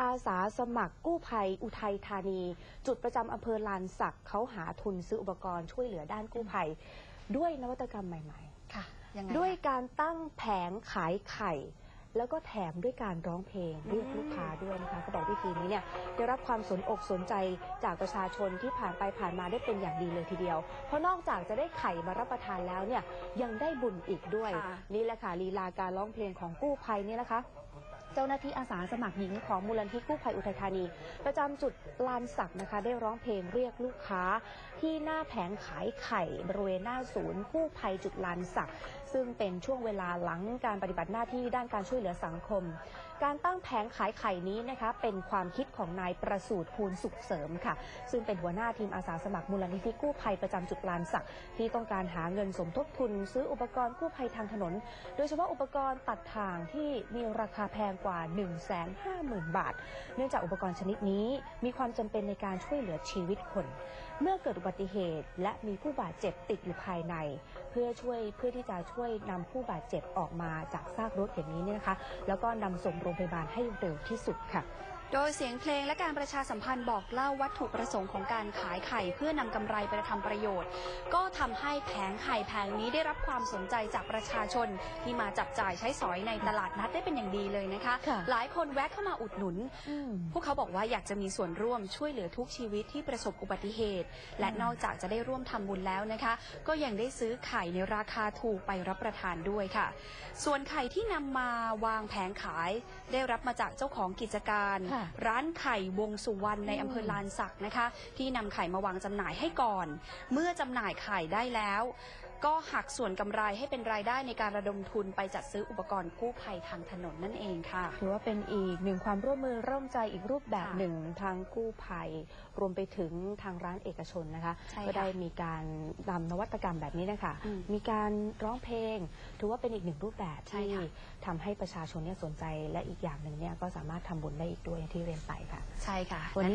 อาสาสมัครกู้ภัยอุทัยธานี จุดประจำอำเภอลานสักเขาหาทุนซื้ออุปกรณ์ช่วยเหลือด้านกู้ภัย ด้วยนวัตกรรมใหม่ ค่ะยังไงๆ ด้วยการตั้งแผงขายไข่ แล้วก็แถมด้วยการร้องเพลงเรียกลูกค้าด้วยนะคะก็บอกวิธีนี้เนี่ยได้รับความสนอกสนใจจากประชาชนที่ผ่านไปผ่านมาได้เป็นอย่างดีเลยทีเดียว เพราะนอกจากจะได้ไข่มารับประทานแล้วเนี่ยยังได้บุญอีกด้วย ค่ะ นี่แหละค่ะลีลาการร้องเพลงของกู้ภัยเนี่ยนะคะ เจ้าหน้าที่อาสาสมัครหญิงของมูลนิธิกู้ภัยอุทัยธานี ประจำจุดลานสักนะคะ ได้ร้องเพลงเรียกลูกค้า ที่หน้าแผงขายไข่บริเวณหน้าศูนย์กู้ภัยจุดลานสักซึ่งเป็นช่วงเวลาหลังการปฏิบัติหน้าที่ด้านการช่วยเหลือสังคม การตั้งแผงขายไข่นี้นะคะเป็นความคิดของนายประสูตรภูลสุขเสริมค่ะ ซึ่งเป็นหัวหน้าทีมอาสาสมัครมูลนิธิกู้ภัยประจำจุดลานสักที่ต้องการหาเงินสมทบทุน ซื้ออุปกรณ์กู้ภัยทางถนน โดยเฉพาะอุปกรณ์ตัดทางที่มีราคาแพงกว่า 1 5 0 0 0 0 บาท เนื่องจากอุปกรณ์ชนิดนี้มีความจำเป็นในการช่วยเหลือชีวิตคน เมื่อเกิดอุบัติเหตุ และมีผู้บาดเจ็บติดอยู่ภายใน เพื่อช่วยเพื่อที่จะช่วยนำผู้บาดเจ็บออกมาจากซากรถอย่างนี้เนี่ยนะคะ แล้วก็นำส่งโรงพยาบาลให้เร็วที่สุดค่ะ โดยเสียงเพลงและการประชาสัมพันธ์บอกเล่าวัตถุประสงค์ของการขายไข่เพื่อนำกำไรไปทำประโยชน์ ก็ทำให้แผงไข่แผงนี้ได้รับความสนใจจากประชาชน ที่มาจับจ่ายใช้สอยในตลาดนัดได้เป็นอย่างดีเลยนะคะ ค่ะ หลายคนแวะเข้ามาอุดหนุนอืมพวกเขาบอกว่าอยากจะมีส่วนร่วมช่วยเหลือทุกชีวิตที่ประสบอุบัติเหตุ และนอกจากจะได้ร่วมทำบุญแล้วนะคะ ก็ยังได้ซื้อไข่ในราคาถูกไปรับประทานด้วยค่ะ ส่วนไข่ที่นำมาวางแผงขาย ได้รับมาจากเจ้าของกิจการค่ะร้านไข่วงสุวรรณในอืมอำเภอลานสักนะคะ ที่นำไข่มาวางจำหน่ายให้ก่อน เมื่อจำหน่ายไข่ได้แล้ว ก็หักส่วนกำไรให้เป็นรายได้ในการระดมทุนไปจัดซื้ออุปกรณ์กู้ภัยทางถนนนั่นเองค่ะ ถือว่าเป็นอีกหนึ่งความร่วมมือร่วมใจอีกรูปแบบค่ะหนึ่งทางกู้ภัย รวมไปถึงทางร้านเอกชนนะคะ ใช่ค่ะก็ได้มีการนำนวัตกรรมแบบนี้นะคะ อืมมีการร้องเพลง ถือว่าเป็นอีกหนึ่งรูปแบบใช่ที่ค่ะ ทำให้ประชาชนเนี่ยสนใจและอีกอย่างหนึ่งเนี่ยก็สามารถทำบุญได้อีกด้วยอย่างที่เรียนไปค่ะ ใช่ค่ะ วันนี้